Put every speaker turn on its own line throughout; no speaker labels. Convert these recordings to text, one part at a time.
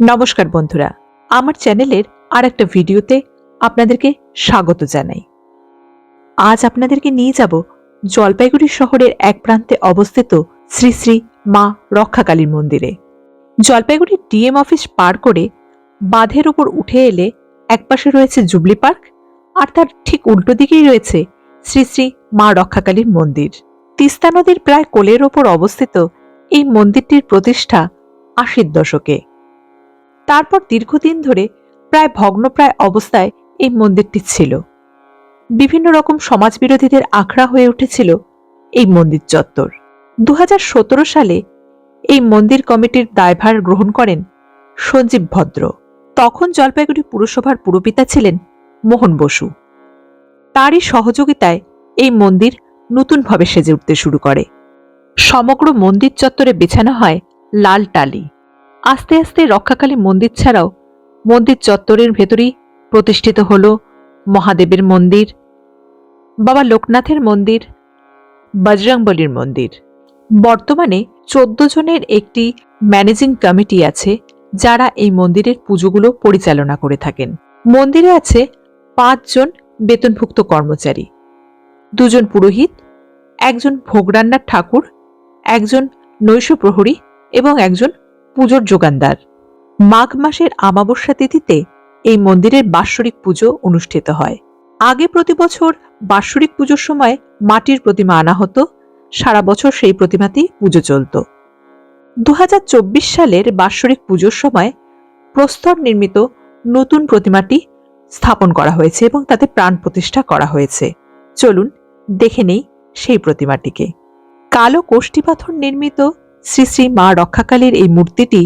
নমস্কার বন্ধুরা, আমার চ্যানেলের আর একটা ভিডিওতে আপনাদেরকে স্বাগত জানাই। আজ আপনাদেরকে নিয়ে যাব জলপাইগুড়ি শহরের এক প্রান্তে অবস্থিত শ্রী শ্রী মা রক্ষাকালীর মন্দিরে। জলপাইগুড়ির ডিএম অফিস পার করে বাঁধের ওপর উঠে এলে একপাশে রয়েছে জুবলি পার্ক আর তার ঠিক উল্টো দিকেই রয়েছে শ্রী শ্রী মা রক্ষাকালীর মন্দির। তিস্তা নদীর প্রায় কোলের ওপর অবস্থিত এই মন্দিরটির প্রতিষ্ঠা আশির দশকে। তারপর দীর্ঘদিন ধরে প্রায় ভগ্নপ্রায় অবস্থায় এই মন্দিরটি ছিল। বিভিন্ন রকম সমাজবিরোধীদের আখড়া হয়ে উঠেছিল এই মন্দির চত্বর। দু হাজার সতেরো সালে এই মন্দির কমিটির দায়ভার গ্রহণ করেন সঞ্জীব ভদ্র। তখন জলপাইগুড়ি পুরসভার পুরপিতা ছিলেন মোহন বসু। তারই সহযোগিতায় এই মন্দির নতুনভাবে সেজে উঠতে শুরু করে। সমগ্র মন্দির চত্বরে বেছানো হয় লাল টালি। আস্তে আস্তে রক্ষাকালী মন্দির ছাড়াও মন্দির চত্বরের ভেতরেই প্রতিষ্ঠিত হল মহাদেবের মন্দির, বাবা লোকনাথের মন্দির, বজরংবলির মন্দির। বর্তমানে চোদ্দ জনের একটি ম্যানেজিং কমিটি আছে যারা এই মন্দিরের পুজোগুলো পরিচালনা করে থাকেন। মন্দিরে আছে পাঁচজন বেতনভুক্ত কর্মচারী, দুজন পুরোহিত, একজন ভোগ রান্নার ঠাকুর, একজন নৈশ প্রহরী এবং একজন পুজোর যোগানদার। মাঘ মাসের আমাবস্যা তিথিতে এই মন্দিরের বাৎসরিক পুজো অনুষ্ঠিত হয়। আগে প্রতি বছর বাৎসরিক পুজোর সময় মাটির প্রতিমা আনা হতো, সারা বছর সেই প্রতিমাতেই পুজো চলত। দু হাজার চব্বিশ সালের বাৎসরিক পুজোর সময় প্রস্তর নির্মিত নতুন প্রতিমাটি স্থাপন করা হয়েছে এবং তাতে প্রাণ প্রতিষ্ঠা করা হয়েছে। চলুন দেখে নেই সেই প্রতিমাটিকে। কালো কোষ্ঠী পাথর নির্মিত শ্রী শ্রী মা রক্ষাকালীর এই মূর্তিটি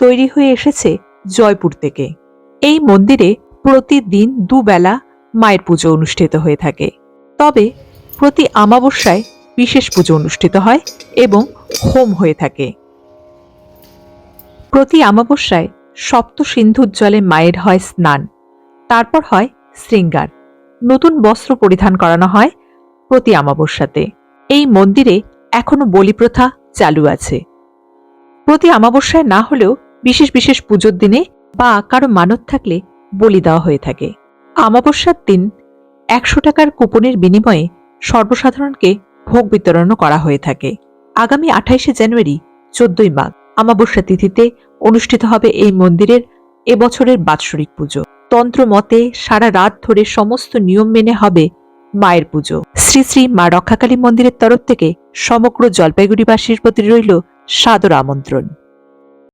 তৈরি হয়ে এসেছে জয়পুর থেকে। এই মন্দিরে প্রতিদিন দুবেলা মায়ের পুজো অনুষ্ঠিত হয়ে থাকে। তবে প্রতি আমাবস্যায় বিশেষ পুজো অনুষ্ঠিত হয় এবং হোম হয়ে থাকে। প্রতি আমাবস্যায় সপ্ত সিন্ধুর জলে মায়ের হয় স্নান, তারপর হয় শৃঙ্গার। নতুন বস্ত্র পরিধান করানো হয় প্রতি আমাবস্যাতে। এই মন্দিরে এখনও বলিপ্রথা চালু আছে। প্রতি আমাবস্যায় না হলেও বিশেষ বিশেষ পুজোর দিনে বা কারও মানত থাকলে বলি দেওয়া হয়ে থাকে। আমাবস্যার দিন একশো টাকার কুপনের বিনিময়ে সর্বসাধারণকে ভোগ বিতরণও করা হয়ে থাকে। আগামী আঠাইশে জানুয়ারি, চোদ্দই মাঘ আমাবস্যা তিথিতে অনুষ্ঠিত হবে এই মন্দিরের এবছরের বাৎসরিক পুজো। তন্ত্র মতে সারা রাত ধরে সমস্ত নিয়ম মেনে হবে মায়ের পুজো। শ্রী শ্রী মা রক্ষাকালী মন্দিরের তরফ থেকে সমগ্র জলপাইগুড়িবাসীর প্রতি রইল সাদর আমন্ত্রণ।